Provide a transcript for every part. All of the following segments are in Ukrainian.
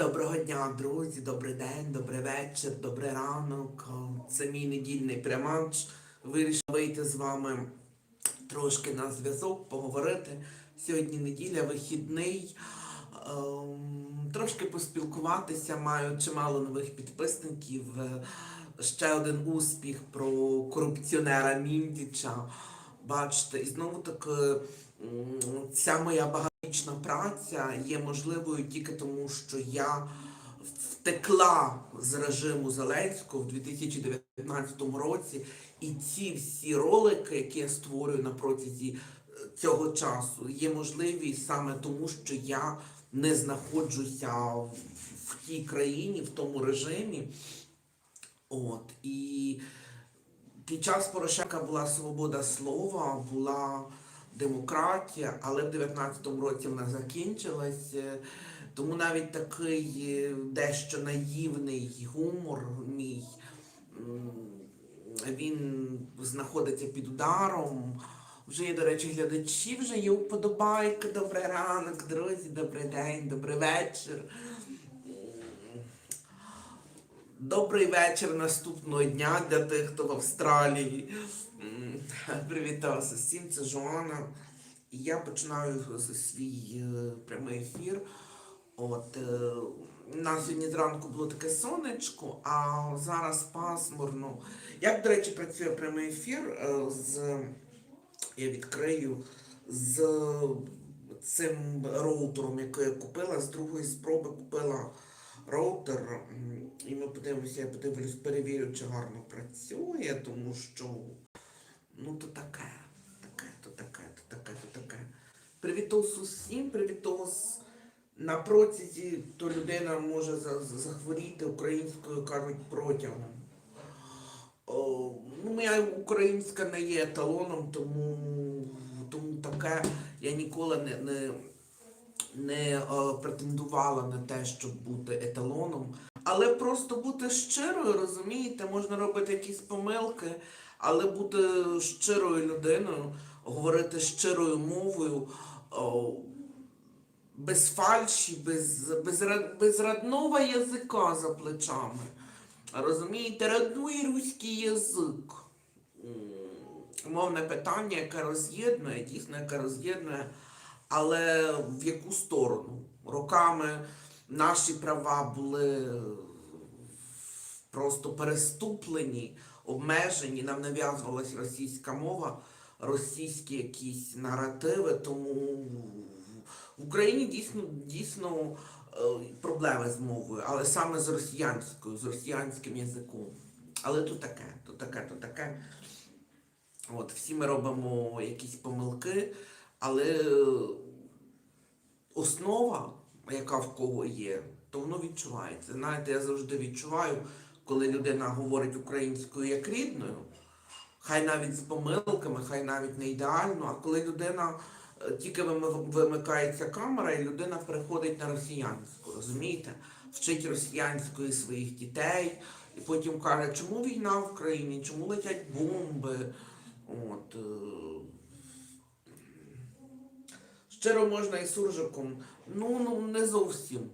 Доброго дня, друзі, добрий день, добрий вечір, добрий ранок. Це мій недільний пряманч. Вирішив вийти з вами трошки на зв'язок, поговорити. Сьогодні неділя, вихідний. Ем, Трошки поспілкуватися, маю чимало нових підписників. Е, Ще один успіх про корупціонера Міндіча. Бачите, і знову таки ця моя багаторічна праця є можливою тільки тому, що я втекла з режиму Зеленського в 2019 році, і ці всі ролики, які я створюю на протязі е, цього часу, є можливі саме тому, що я не знаходжуся в тій країні, в тому режимі. От і під час Порошенка була свобода слова, була демократія, але в 19-му році вона закінчилась. Е, Тому навіть такий е, дещо наївний гумор мій, він знаходиться під ударом. Вже є, до речі, глядачі, вже є вподобайки. Добрий ранок, друзі, добрий день, добрий вечір. Добрий вечір наступного дня для тих, хто в Австралії. М, Привіт вас усім, це Жоана. І я починаю з- свій е, прямий ефір. От е, у нас сьогодні зранку було таке сонечко, а зараз пасмурно. Як, до речі, працює прямий ефір е, з я відкрию з цим роутером, який я купила, з другої спроби купила роутер. І ми подивимося, я подивлюсь, перевірю, чи гарно працює, тому що ну то таке, таке, то таке, то таке, то таке. Привітос усім, привітос. На протязі то людина може за- за- захворіти українською кажуть протягом. О, ну, моя українська не є еталоном, тому, тому таке я ніколи не, не, не е, претендувала на те, щоб бути еталоном. Але просто бути щирою, розумієте, можна робити якісь помилки, але бути щирою людиною, говорити щирою мовою, без фальші, без, без, без родного язика за плечами. Розумієте, родной руський язик. Мовне питання, яке роз'єднує, дійсно, яке роз'єднує, але в яку сторону? Роками наші права були просто переступлені, обмежені, нам нав'язувалась російська мова, російські якісь наративи, тому в Україні дійсно, дійсно е, проблеми з мовою, але саме з росіянською, з росіянським язиком. Але то таке, то таке, то таке. От, всі ми робимо якісь помилки, але е, основа, яка в кого є, то воно відчувається. Знаєте, я завжди відчуваю, коли людина говорить українською як рідною, хай навіть з помилками, хай навіть не ідеально, а коли людина е, тільки вимикається камера, і людина переходить на росіянську, розумієте? Вчить росіянською своїх дітей, і потім каже, чому війна в країні, чому летять бомби. От, е, Щиро можна і суржиком. Ну, ну не зовсім.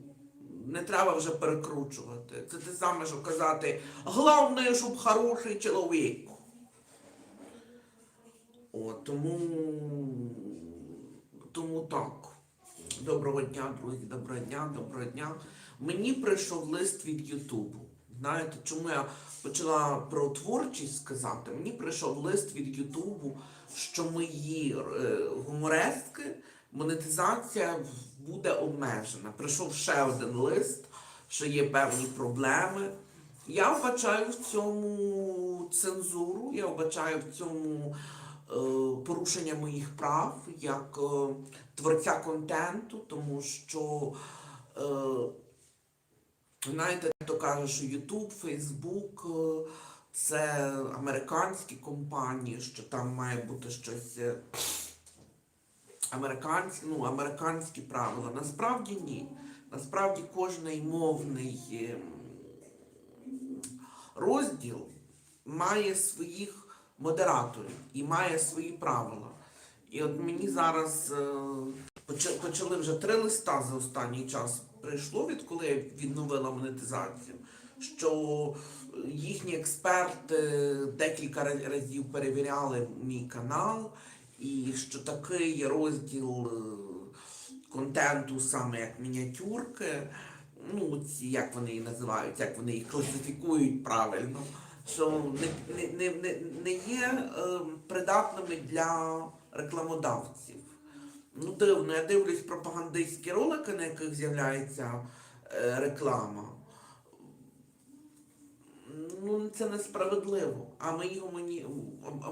Не треба вже перекручувати. Це те саме, що казати, головне, щоб хороший чоловік. О, тому, тому так. Доброго дня, друзі, доброго дня, доброго дня. Мені прийшов лист від Ютубу. Знаєте, чому я почала про творчість сказати? Мені прийшов лист від Ютубу, що мої е, гуморески, монетизація буде обмежена. Прийшов ще один лист, що є певні проблеми. Я вбачаю в цьому цензуру, я вбачаю в цьому е, порушення моїх прав як е, творця контенту, тому що, е, знаєте, хто каже, що YouTube, Facebook е, це американські компанії, що там має бути щось. Американські, ну, американські правила. Насправді ні. Насправді кожний мовний ем, розділ має своїх модераторів і має свої правила. І от мені зараз е, почали вже три листа за останній час прийшло, відколи я відновила монетизацію, що їхні експерти декілька разів перевіряли мій канал, і що такий розділ е, контенту, саме як мініатюрки, ну, ці, як вони її називають, як вони їх класифікують правильно, що не, не, не, не, є е, придатними для рекламодавців. Ну, дивно, я дивлюсь пропагандистські ролики, на яких з'являється е, реклама. Ну, це несправедливо. А мої, гумані...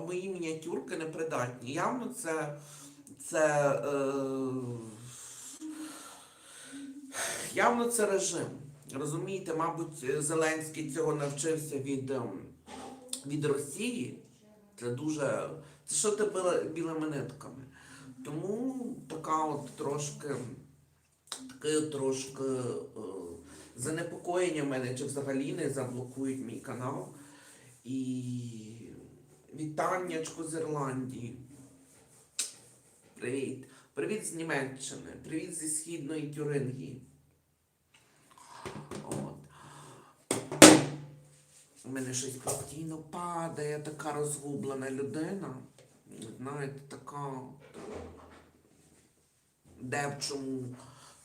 мої мініатюрки непридатні. Явно це, це е... явно це режим. Розумієте, мабуть, Зеленський цього навчився від, ем, від Росії. Це дуже. Це що ти била білими нитками. Тому така от трошки, таке от трошки е, занепокоєння в мене, чи взагалі не заблокують мій канал. І вітаннячко з Ірландії. Привіт. Привіт з Німеччини. Привіт зі Східної Тюрингії. От. У мене щось постійно падає, така розгублена людина. Знаєте, така де в чому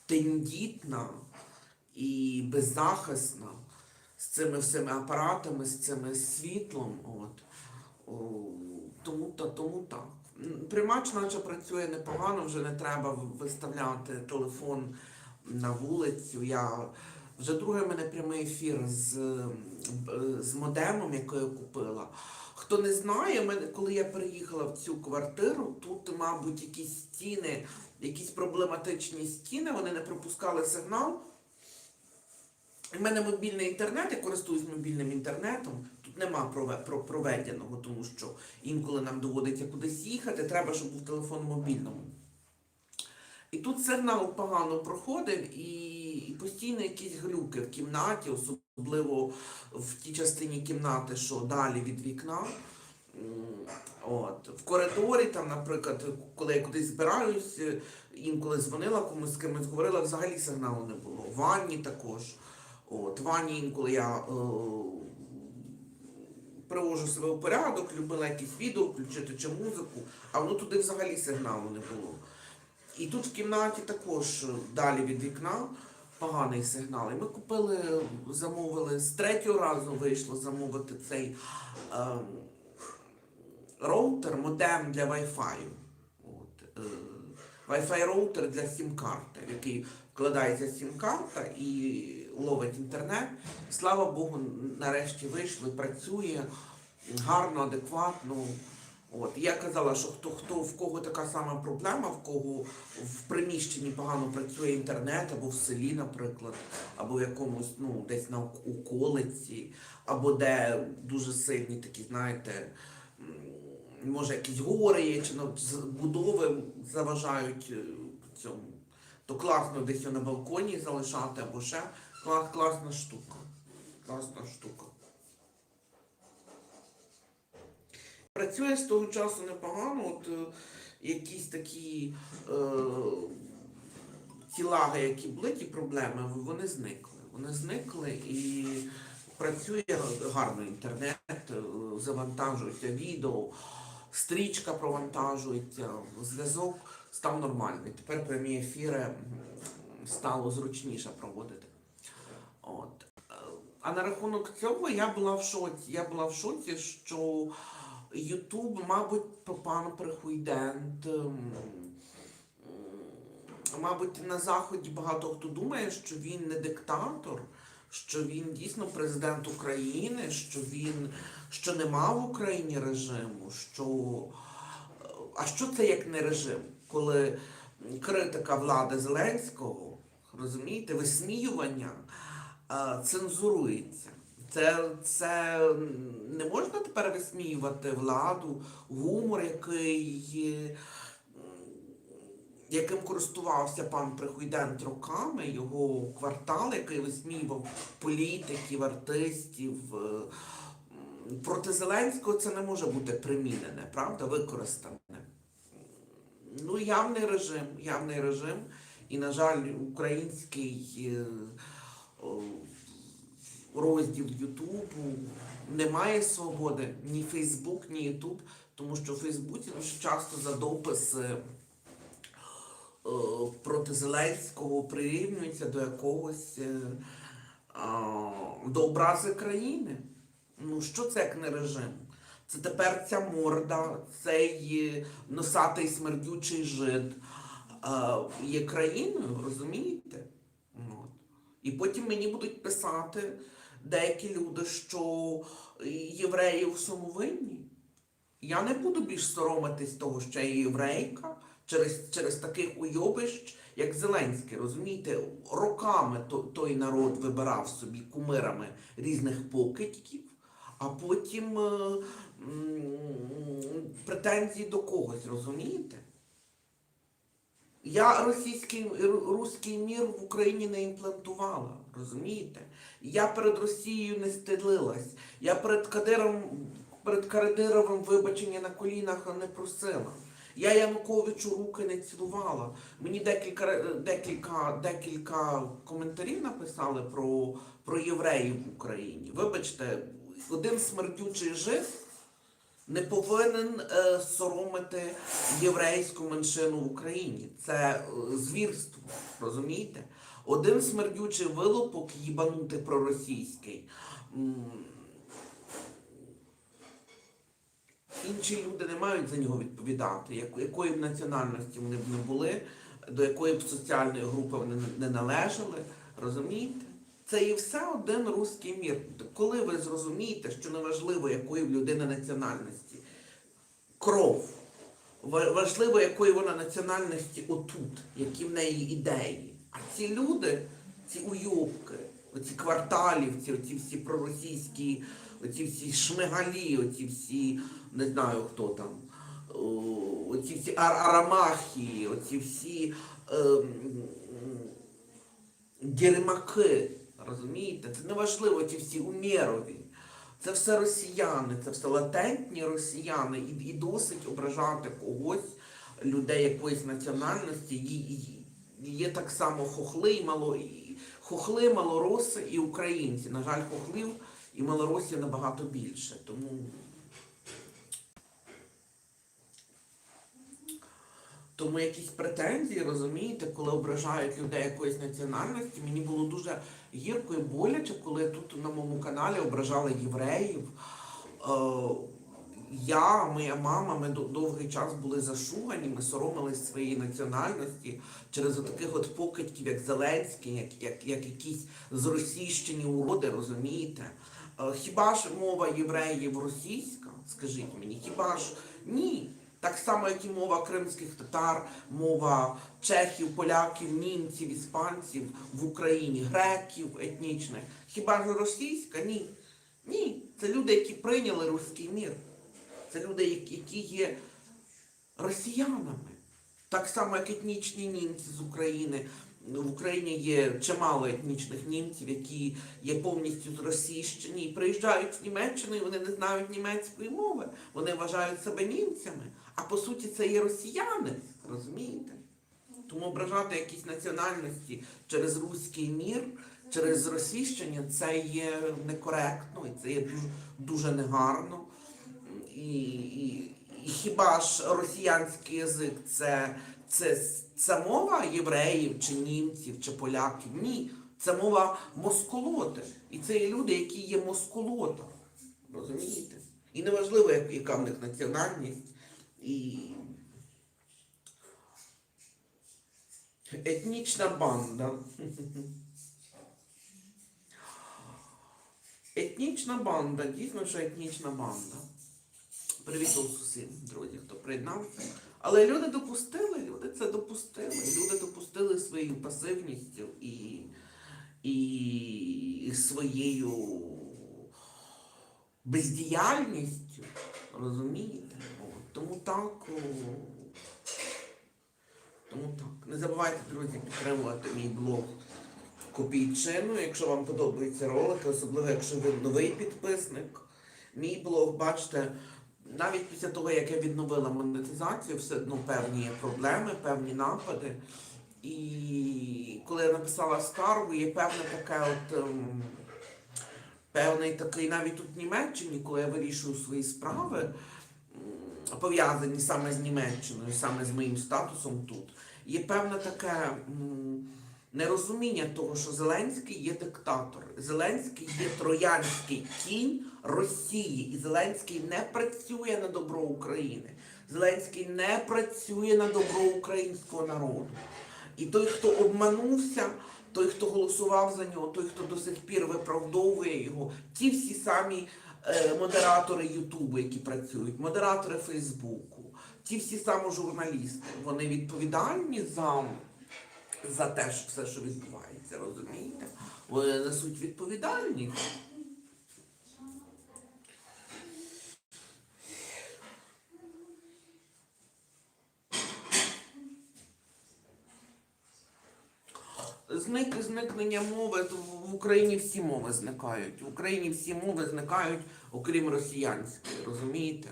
тендітна і беззахисна з цими всіми апаратами, з цим світлом. От. Тому, та, тому так. М, Приймач наче працює непогано, вже не треба виставляти телефон на вулицю. Я вже другий мене прямий ефір з, з модемом, який я купила. Хто не знає, мене, коли я переїхала в цю квартиру, тут, мабуть, якісь стіни, якісь проблематичні стіни, вони не пропускали сигнал. У мене мобільний інтернет, я користуюсь мобільним інтернетом. Тут нема проведеного, тому що інколи нам доводиться кудись їхати, треба, щоб був телефон мобільному. І тут сигнал погано проходив, і, постійно якісь глюки в кімнаті, особливо в тій частині кімнати, що далі від вікна. От. В коридорі, там, наприклад, коли я кудись збираюсь, інколи дзвонила комусь з кимось, говорила, взагалі сигналу не було. В ванні також. От, в ванні інколи я е, привожу себе в порядок, любила якісь відео включити чи музику, а воно туди взагалі сигналу не було. І тут в кімнаті також е, далі від вікна поганий сигнал. І ми купили, замовили, з третього разу вийшло замовити цей е, роутер, модем для Wi-Fi. Е, Wi-Fi роутер для сім-карти, в який вкладається сім-карта і ловить інтернет. Слава Богу, нарешті вийшло, і працює гарно, адекватно. От. Я казала, що хто, хто в кого така сама проблема, в кого в приміщенні погано працює інтернет, або в селі, наприклад, або в якомусь, ну, десь на околиці, або де дуже сильні такі, знаєте, може якісь гори є, чи ну, будови заважають е, цьому. То класно десь на балконі залишати, або ще клас, класна штука. Класна штука. Працює з того часу непогано, от е, якісь такі е, ті лаги, які були, ті проблеми, вони зникли. Вони зникли і працює гарно інтернет, е, завантажується відео, стрічка провантажується, зв'язок став нормальний. Тепер прямі ефіри стало зручніше проводити. От. А на рахунок цього я була в шоці. Я була в шоці, що Ютуб, мабуть, пан Прихуйдент. ем, Мабуть, на Заході багато хто думає, що він не диктатор, що він дійсно президент України, що він що нема в Україні режиму, що. А що це як не режим? Коли критика влади Зеленського, розумієте, висміювання цензурується. Це, це не можна тепер висміювати владу, гумор, який, яким користувався пан Прихуйдент роками, його квартал, який висміював політиків, артистів. е, Проти Зеленського це не може бути примінене, правда, використане. Ну, явний режим, явний режим. І, на жаль, український е, розділ Ютубу немає свободи, ні Фейсбук, ні Ютуб, тому що в Фейсбуці дуже часто за дописи е, проти Зеленського прирівнюється до якогось е, до образи країни. Ну, що це як не режим? Це тепер ця морда, цей е, носатий смердючий жид а, є країною, розумієте? І потім мені будуть писати деякі люди, що євреї в всьому винні. Я не буду більш соромитись того, що я єврейка через, через таких уйобищ, як Зеленський. Розумієте, роками то- той народ вибирав собі кумирами різних покидьків, а потім е, м, претензії до когось, розумієте? Я російський ру- руський мір в Україні не імплантувала, розумієте? Я перед Росією не стелилась. Я перед Кадиром, перед Кадировим вибачення на колінах не просила. Я Януковичу руки не цілувала. Мені декілька, декілька, декілька коментарів написали про, про євреїв в Україні. Вибачте, один смердючий жив не повинен е, соромити єврейську меншину в Україні. Це е, звірство, розумієте? Один смердючий вилупок їбанути проросійський. Інші люди не мають за нього відповідати, якої б національності вони б не були, до якої б соціальної групи вони не- не належали. Розумієте? Це і все один руський мір. Коли ви зрозумієте, що неважливо, якої в людини національності, кров, важливо, якої вона національності отут, які в неї ідеї. А ці люди, ці уйобки, оці кварталівці, оці всі проросійські, оці всі шмигалі, оці всі, не знаю хто там, оці всі ар- арамахи, оці всі ем, дермаки, розумієте? Це неважливо, ті всі умєрові. Це все росіяни, це все латентні росіяни, і, і досить ображати когось, людей якоїсь національності. І, і є так само хохли і мало, і, хохли, малороси і українці. На жаль, хохлів і малоросів набагато більше. Тому Тому якісь претензії, розумієте, коли ображають людей якоїсь національності, мені було дуже гірко і боляче, коли тут на моєму каналі ображали євреїв. Е, я, моя мама, ми довгий час були зашугані, ми соромились своєї національності через таких от покидьків, як Зеленський, як, як, як якісь зросійщені уроди, розумієте? Е, Хіба ж мова євреїв російська? Скажіть мені, хіба ж ні? Так само, як і мова кримських татар, мова чехів, поляків, німців, іспанців в Україні, греків етнічних. Хіба ж російська? Ні. Ні. Це люди, які прийняли руський мір. Це люди, які- є росіянами. Так само, як етнічні німці з України. В Україні є чимало етнічних німців, які є повністю зросійщені і приїжджають в Німеччину, і вони не знають німецької мови. Вони вважають себе німцями. А по суті це є росіяни, розумієте? Тому ображати якісь національності через руський мір, через російщення це є некоректно і це є дуже, дуже негарно. І, і, і хіба ж росіянський язик це, це, це мова євреїв, чи німців, чи поляків? Ні. Це мова москолоти. І це є люди, які є москолота. Розумієте? І неважливо, яка в них національність. І етнічна банда. Етнічна банда, дійсно, що етнічна банда. Привіт усім, друзі, хто приєднався. Але люди допустили, люди це допустили. Люди допустили своєю пасивністю і, і своєю бездіяльністю. Розумієте? Тому так. Тому так. Не забувайте, друзі, підтримувати мій блог копійчину, якщо вам подобаються ролики, особливо якщо ви новий підписник. Мій блог, бачите, навіть після того, як я відновила монетизацію, все одно певні проблеми, певні напади. І коли я написала скаргу, є певне таке от. ем, Певний такий навіть тут в Німеччині, коли я вирішую свої справи, пов'язані саме з Німеччиною, саме з моїм статусом тут, є певне таке нерозуміння того, що Зеленський є диктатор. Зеленський є троянський кінь Росії, і Зеленський не працює на добро України. Зеленський не працює на добро українського народу. І той, хто обманувся, той, хто голосував за нього, той, хто до сих пір виправдовує його, ті всі самі модератори Ютубу, які працюють, модератори Фейсбуку, ті всі самі журналісти, вони відповідальні за, за те, що все, що відбувається, розумієте? Вони несуть відповідальність. Зник, зникнення мови, в Україні всі мови зникають. В Україні всі мови зникають, окрім росіянської, розумієте?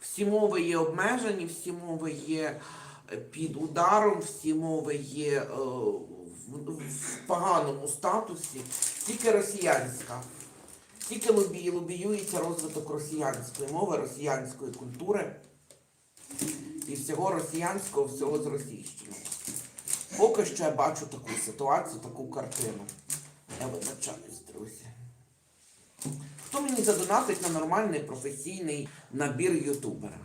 Всі мови є обмежені, всі мови є е, під ударом, всі мови є е, в, в поганому статусі, тільки росіянська. Тільки лобі, лобіюється розвиток росіянської мови, росіянської культури і всього росіянського, всього з російщиною. Поки що я бачу таку ситуацію, таку картину. Я вибачаюсь, друзі. Хто мені задонатить на нормальний професійний набір ютубера?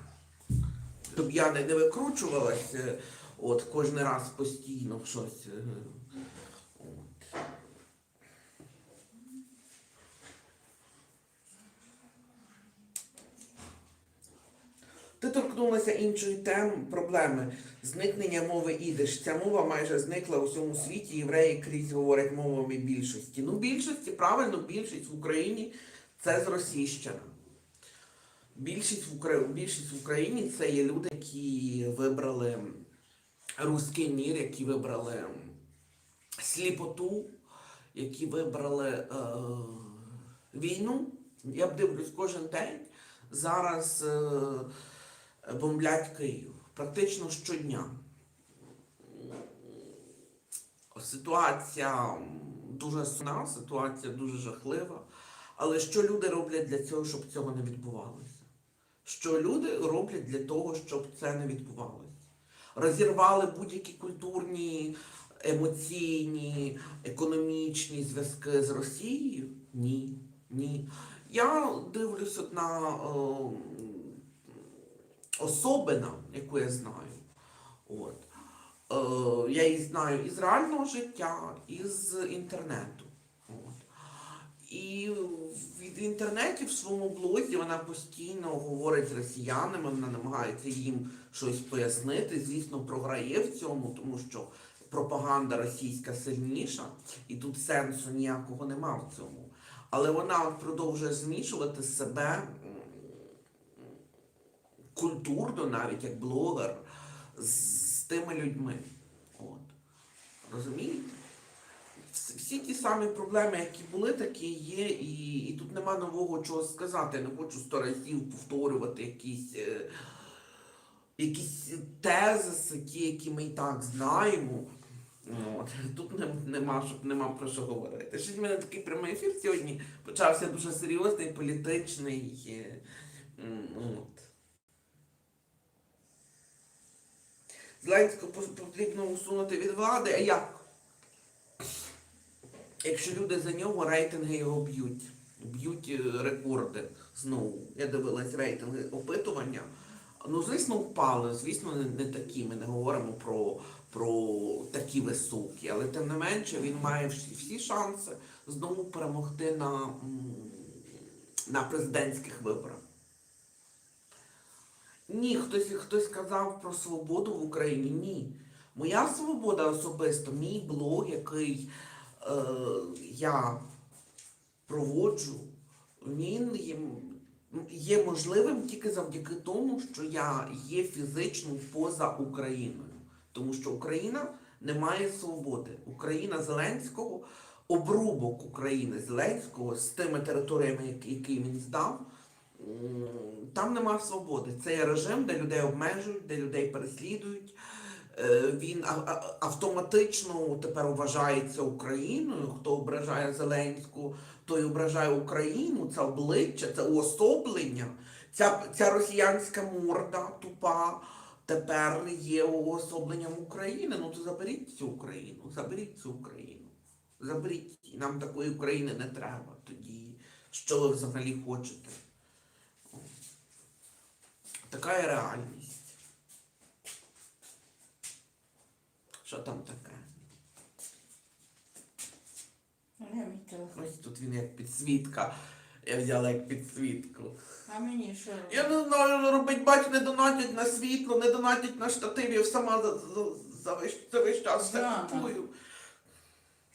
Щоб я не, викручувалась е, от кожен раз постійно в щось. Ти торкнулася іншої теми, проблеми зникнення мови ідиш. Ця мова майже зникла у всьому світі. Євреї крізь говорять мовами більшості. Ну, більшості, правильно, більшість в Україні це зросійщина. Більшість в, Укра... більшість в Україні це є люди, які вибрали руський мір, які вибрали сліпоту, які вибрали е... війну. Я б дивлюсь кожен день. Зараз е... бомблять Київ практично щодня. Ситуація дуже сумна, ситуація дуже жахлива. Але що люди роблять для цього, щоб цього не відбувалося? Що люди роблять для того, щоб це не відбувалося? Розірвали будь-які культурні, емоційні, економічні зв'язки з Росією? Ні. Ні. Я дивлюсь на е, особина, яку я знаю. От. Е, я її знаю із реального життя, із інтернету. От. І в інтернеті в своєму блозі вона постійно говорить з росіянами, вона намагається їм щось пояснити. Звісно, програє в цьому, тому що пропаганда російська сильніша, і тут сенсу ніякого нема в цьому. Але вона продовжує змішувати себе культурно, навіть як блогер, з, тими людьми. От. Розумієте? Всі ті самі проблеми, які були, такі є, і, і тут нема нового чого сказати. Не хочу сто разів повторювати якісь, е, якісь тезиси, ті, які ми і так знаємо. От. Тут не, нема, щоб, нема про що говорити. Щось в мене такий прямий ефір сьогодні почався дуже серйозний, політичний. е, От. Зеленського потрібно усунути від влади, а як? Якщо люди за нього рейтинги його б'ють, б'ють е, рекорди знову. Я дивилась рейтинги опитування. Ну, звісно, впали, звісно, не, не такі. Ми не говоримо про, про такі високі, але тим не менше він має всі, всі шанси знову перемогти на, на президентських виборах. Ні, хтось, хтось сказав про свободу в Україні. Ні. Моя свобода особисто, мій блог, який е, я проводжу, він є, є можливим тільки завдяки тому, що я є фізично поза Україною. Тому що Україна не має свободи. Україна Зеленського, обрубок України Зеленського з тими територіями, які він здав. Там нема свободи. Це є режим, де людей обмежують, де людей переслідують, е, він автоматично тепер вважається Україною. Хто ображає Зеленську, той ображає Україну. Це обличчя, це уособлення. Ця, ця росіянська морда тупа тепер є уособленням України. Ну то заберіть цю Україну, заберіть цю Україну. Заберіть, нам такої України не треба. Тоді що ви взагалі хочете? Така є реальність. Що там таке? Я мій телефон. Ось тут він як підсвітка. Я взяла як підсвітку. А мені що робити? Я не знаю, що робить, бач, не донатять на світло, не донатять на штатив, я сама за, за, за, весь, за весь час все Да. купую.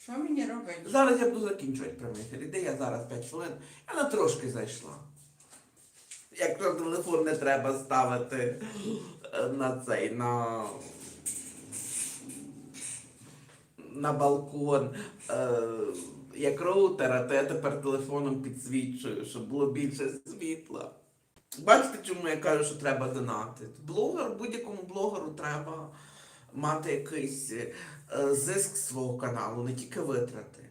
Що мені робити? Зараз я буду закінчувати прямий ефір. Іде я зараз 5 хвилин. Я на трошки зайшла. Якщо телефон не треба ставити е, на цей, на, на балкон е, як роутера, то я тепер телефоном підсвічую, щоб було більше світла. Бачите, чому я кажу, що треба донатити? Блогер, будь-якому блогеру треба мати якийсь е, зиск свого каналу, не тільки витрати.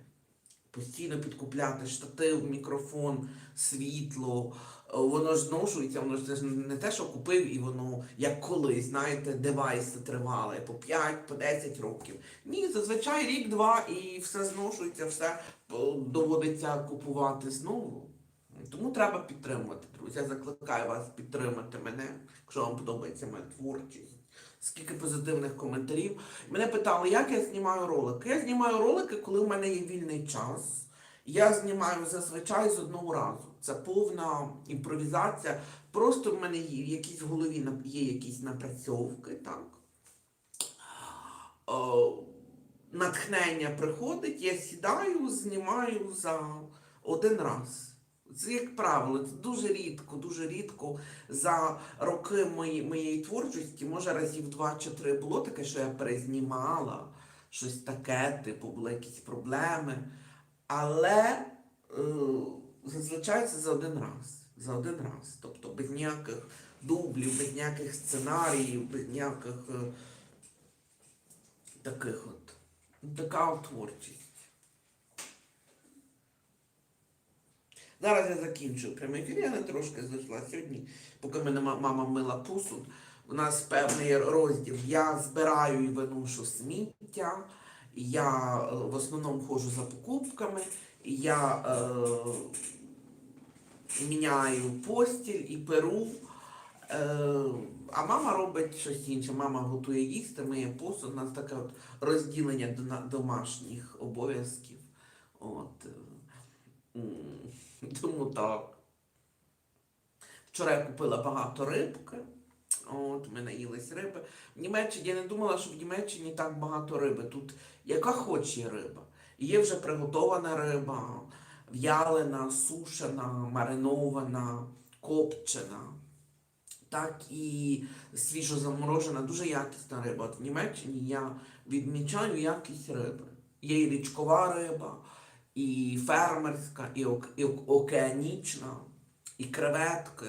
Постійно підкупляти штатив, мікрофон, світло. Е, Воно зношується, воно ж не те, що купив, і воно як колись, знаєте, девайси тривали по 5, по 10 років. Ні, зазвичай рік-два і все зношується, все е, доводиться купувати знову. Тому треба підтримувати, друзі. Я закликаю вас підтримати мене, якщо вам подобається моя творчість. Скільки позитивних коментарів. Мене питали, як я знімаю ролики. Я знімаю ролики, коли в мене є вільний час. Я знімаю зазвичай з одного разу. Це повна імпровізація. Просто в мене є в голові є якісь напрацьовки, так. О, натхнення приходить, я сідаю, знімаю за один раз. Це як правило, це дуже рідко, дуже рідко за роки мої, моєї творчості, може разів два чи три було таке, що я перезнімала щось таке, типу, були якісь проблеми. Але е, зазвичай це за один раз. За один раз. Тобто без ніяких дублів, без ніяких сценаріїв, без ніяких е, таких от. Така творчість. Зараз я закінчую прямий ефір, я не трошки зайшла сьогодні, поки мене мама мила посуд. У нас певний розділ. Я збираю і виношу сміття, я е, в основному ходжу за покупками, я е, міняю постіль і перу. Е, а мама робить щось інше. Мама готує їсти, миє посуд. У нас таке от розділення домашніх обов'язків. От. е, Тому так. Вчора я купила багато рибки. От, ми наїлись риби. В Німеччині я не думала, що в Німеччині так багато риби. Тут яка хоче риба. Є вже приготована риба, в'ялена, сушена, маринована, копчена. Так і свіжо заморожена, дуже якісна риба. От в Німеччині я відмічаю якість риби. Є і річкова риба, і фермерська, і, ок- і ок- океанічна, і креветки.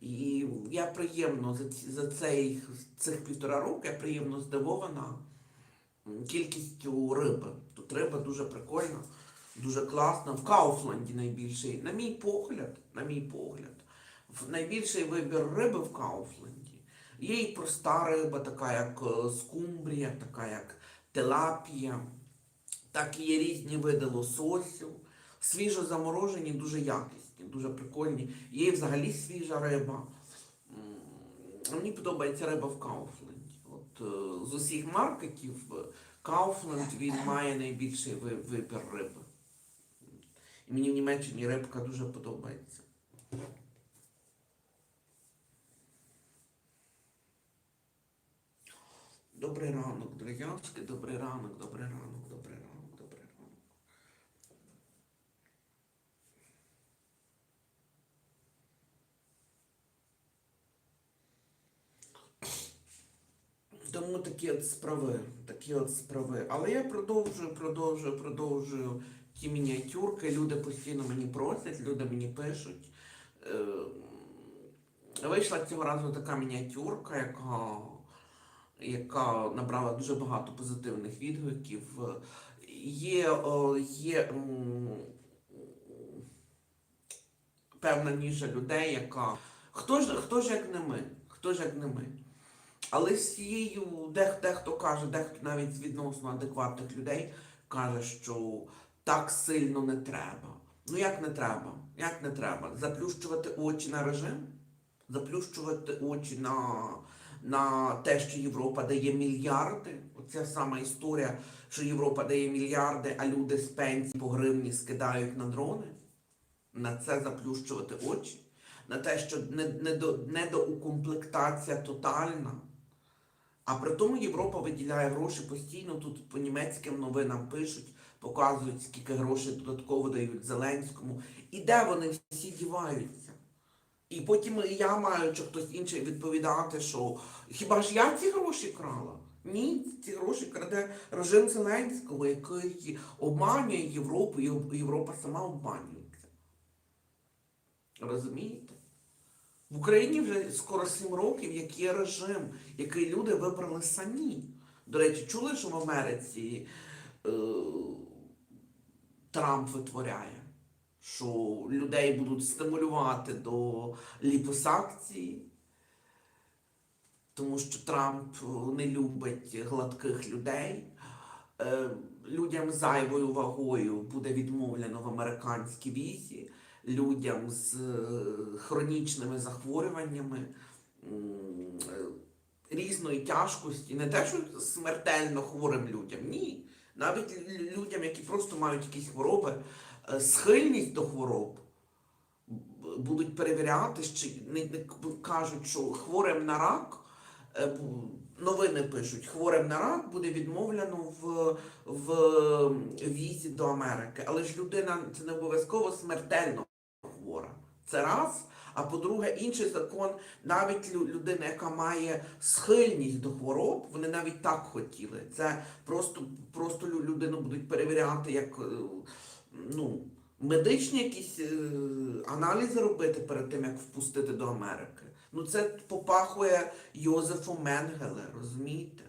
І я приємно за, ці- за цей, цих півтора року я приємно здивована кількістю риби. Тут риба дуже прикольна, дуже класна. В Кауфланді найбільший, на мій погляд, на мій погляд, найбільший вибір риби в Кауфланді. Є і проста риба, така як е, скумбрія, така як телапія, так і є різні види лососю. Свіжо заморожені, дуже якісні, дуже прикольні. Є взагалі свіжа риба. Мені подобається риба в Кауфленді. Е, з усіх маркетів Kaufland, він має найбільший вибір риби. І мені в Німеччині рибка дуже подобається. Добрий ранок, друзячки, добрий ранок, добрий ранок, добрий ранок, добрий ранок. Тому такі от справи, такі от справи. Але я продовжую, продовжую, продовжую ті мініатюрки. Люди постійно мені просять, люди мені пишуть. Е, Вийшла цього разу така мініатюрка, яка яка набрала дуже багато позитивних відгуків. Є, є певна ніша людей, яка. Хто ж, хто ж як не ми? Хто ж як не ми? Але з цією, дех, дехто каже, дехто навіть з відносно адекватних людей каже, що так сильно не треба. Ну як не треба? Як не треба? Заплющувати очі на режим? Заплющувати очі на, на те, що Європа дає мільярди. Оця сама історія, що Європа дає мільярди, а люди з пенсій по гривні скидають на дрони. На це заплющувати очі, на те, що не- недо- недоукомплектація тотальна. А при тому Європа виділяє гроші постійно. Тут по німецьким новинам пишуть, показують, скільки грошей додатково дають Зеленському. І де вони всі діваються? І потім я маю чи хтось інший відповідати, що хіба ж я ці гроші крала? Ні, ці гроші краде режим Зеленського, який обманює Європу, і Європа сама обманюється. Розумієте? В Україні вже скоро сім років, як є режим, який люди вибрали самі. До речі, чули, що в Америці е, Трамп витворяє, що людей будуть стимулювати до ліпосакції, тому що Трамп е, не любить гладких людей. Е, людям зайвою вагою буде відмовлено в американській візі, людям з е, хронічними захворюваннями е, різної тяжкості, не те, що смертельно хворим людям, ні. Навіть людям, які просто мають якісь хвороби, е, схильність до хвороб будуть перевіряти, чи не, кажуть, що хворим на рак. Новини пишуть, хворим на рак буде відмовлено в, в візі до Америки. Але ж людина це не обов'язково смертельно хвора. Це раз. А по-друге, інший закон, навіть людина, яка має схильність до хвороб, вони навіть так хотіли. Це просто, просто людину будуть перевіряти як е, ну, медичні якісь е, аналізи робити перед тим, як впустити до Америки. Ну це попахує Йозефу Менгеле, розумієте?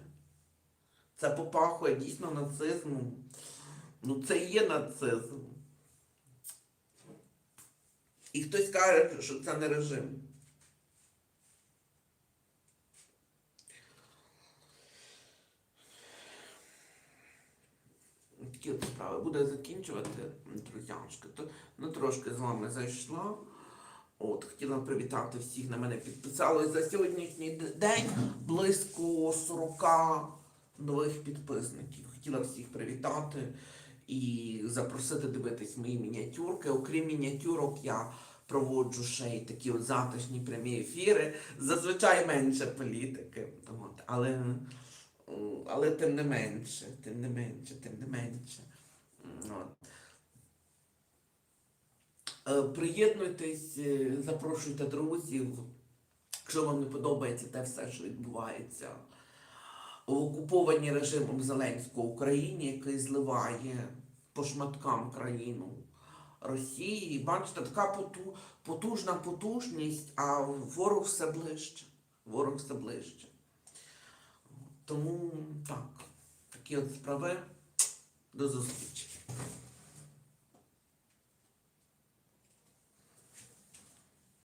Це попахує дійсно нацизмом. Ну це є нацизм. І хтось каже, що це не режим. Такі от справи. Буде закінчувати, друзяшки. То ну, трошки з вами зайшла. От, хотіла привітати всіх на мене підписалось за сьогоднішній день близько 40 нових підписників. Хотіла всіх привітати і запросити дивитись мої мініатюрки. Окрім мініатюрок, я проводжу ще й такі от затишні прямі ефіри. Зазвичай менше політики. От, але, але тим не менше, тим не менше, тим не менше. От. Е, Приєднуйтесь, е, запрошуйте друзів. Якщо вам не подобається те все, що відбувається в окупованій режимом Зеленського Україні, який зливає по шматкам країну Росії. Бачите, така потужна потужність, а ворог все ближче. Ворог все ближче. Тому так, такі от справи. До зустрічі.